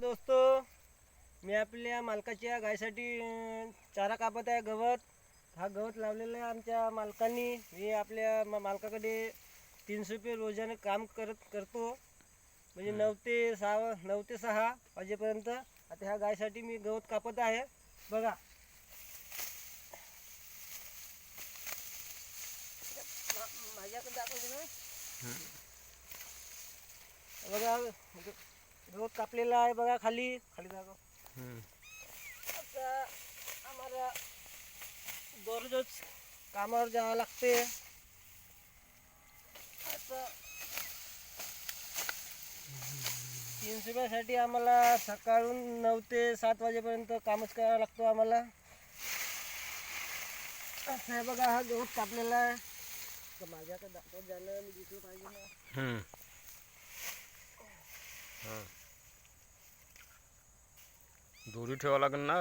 दोस्तो. मी आपल्या मालकाच्या गायसाठी चारा कापत आहे गवत. हा गवत लावलेला आहे आमच्या मालकांनी. मी आपल्या मा- मालकाकडे तीनशे रुपये रोजाने काम करत करतो. म्हणजे नऊ ते सहा नऊ ते सहा वाजेपर्यंत आता ह्या गायसाठी मी गवत कापत आहे. बघा. माझ्याकडे दाखवते ना. बघा. गवत कापलेला आहे बघा खाली. खाली दाखव आता आम्हाला दररोज कामावर जावं लागते. आता रुपयासाठी आम्हाला सकाळून नऊ ते सात वाजेपर्यंत कामच करावं लागतो आम्हाला. असं आहे बघा हा गवत कापलेला आहे. तर माझ्याकडे दाखवत झालं मी दिसलं पाहिजे ना. दोरी ठेवा लागेल ना.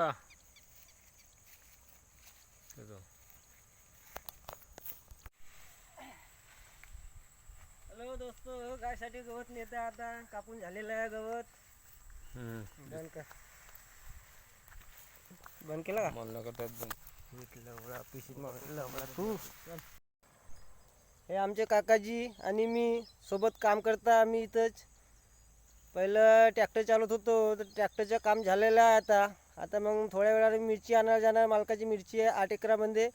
हॅलो दोस्त गायसाठी गवत नेत आता कापून झालेलं आहे गवत हम्म. बंद बंद केला का मला का त्यात पण. लवळा पिशीत मग लवळा तू हे आमचे काकाजी आणि मी सोबत काम करता आम्ही इथंच पहिलं ट्रॅक्टर चालवत होतो तर ट्रॅक्टरचं काम झालेलं आहे आता. आता मग थोड्या वेळाने मिरची आणायला जाणार मालकाची मिरची आहे आठ एकरामध्ये.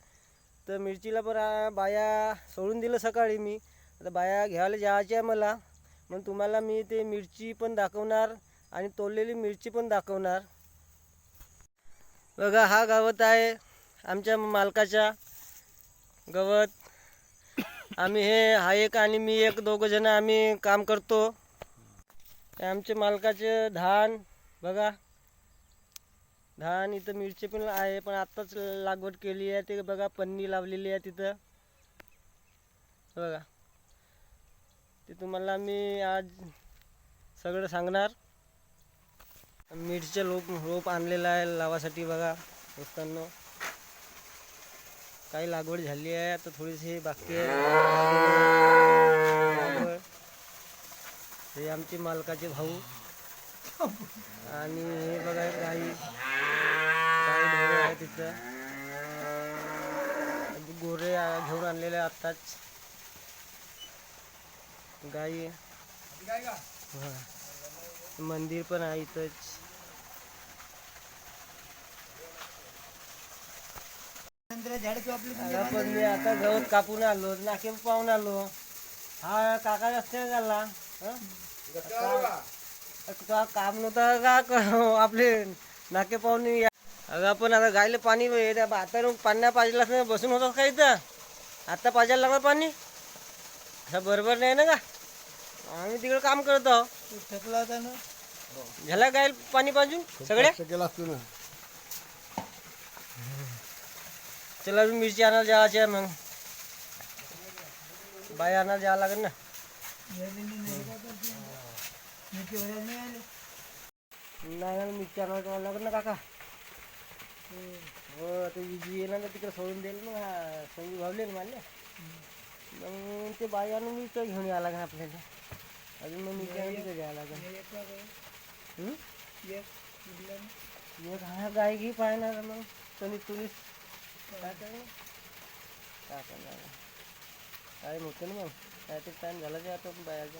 तर मिरचीला पण बाया सोडून दिलं सकाळी मी. आता बाया घ्यायला जायच्या आहे मला. मग तुम्हाला मी ते मिरची पण दाखवणार आणि तोडलेली मिरची पण दाखवणार. बघा हा गवत आहे आमच्या मालकाचा गवत. आम्ही हे हा एक आणि मी एक दोघंजणं आम्ही काम करतो. आमचे मालकाचे धान बघा. धान इथं मिरची पण आहे पण आत्ताच लागवड केली आहे. ते बघा पन्नी लावलेली आहे तिथं. बघा. ते तुम्हाला मी आज सगळं सांगणार. मिरचीचं रोप रोप आणलेलं आहे लावासाठी बघा दोस्तांनो. काही लागवड झाली आहे आता थोडीशी बाकी आहे. हे आमचे मालकाचे भाऊ. आणि हे बघा गाई. आहे तिथं गोरे घेऊन आणलेले आत्ताच. गाई. मंदिर पण आहे इथंच. पण मी आता गवत कापून आलो नाके पाहून आलो हा काका रस्त्याने झाला तुझा काम नव्हतं का क- आपले नाके पाहून या अगं आपण आता गायले पाणी आता पाण्या पाहिजे असं बसून होतं का इथं? आता पाजायला लागलं पाणी. असं बरोबर नाही ना का आम्ही तिकडे काम करत आहो थकला होता ना झाला गायल पाणी पाजून. सगळ्या केला असतो ना. चला मिरची आणायला जायची मग. बाई आणायला जावं लागेल ना. नाही ना मी आणायला जावं लागेल ना काका. हो आता विजी येणार ना तिकडे सोडून देईल मग हा संगी भावले ना मला मग ते बाई आणून मी तर घेऊन यावं लागेल आपल्याला. अजून मग मी काय घ्यावं लागेल? एक हा गाय घे पाहणार मग. तुम्ही तुलीस काय करणार? काय करणार? काय म्हणतो ना मग? साडेतीन टाईम झाला जे आता बायाचा.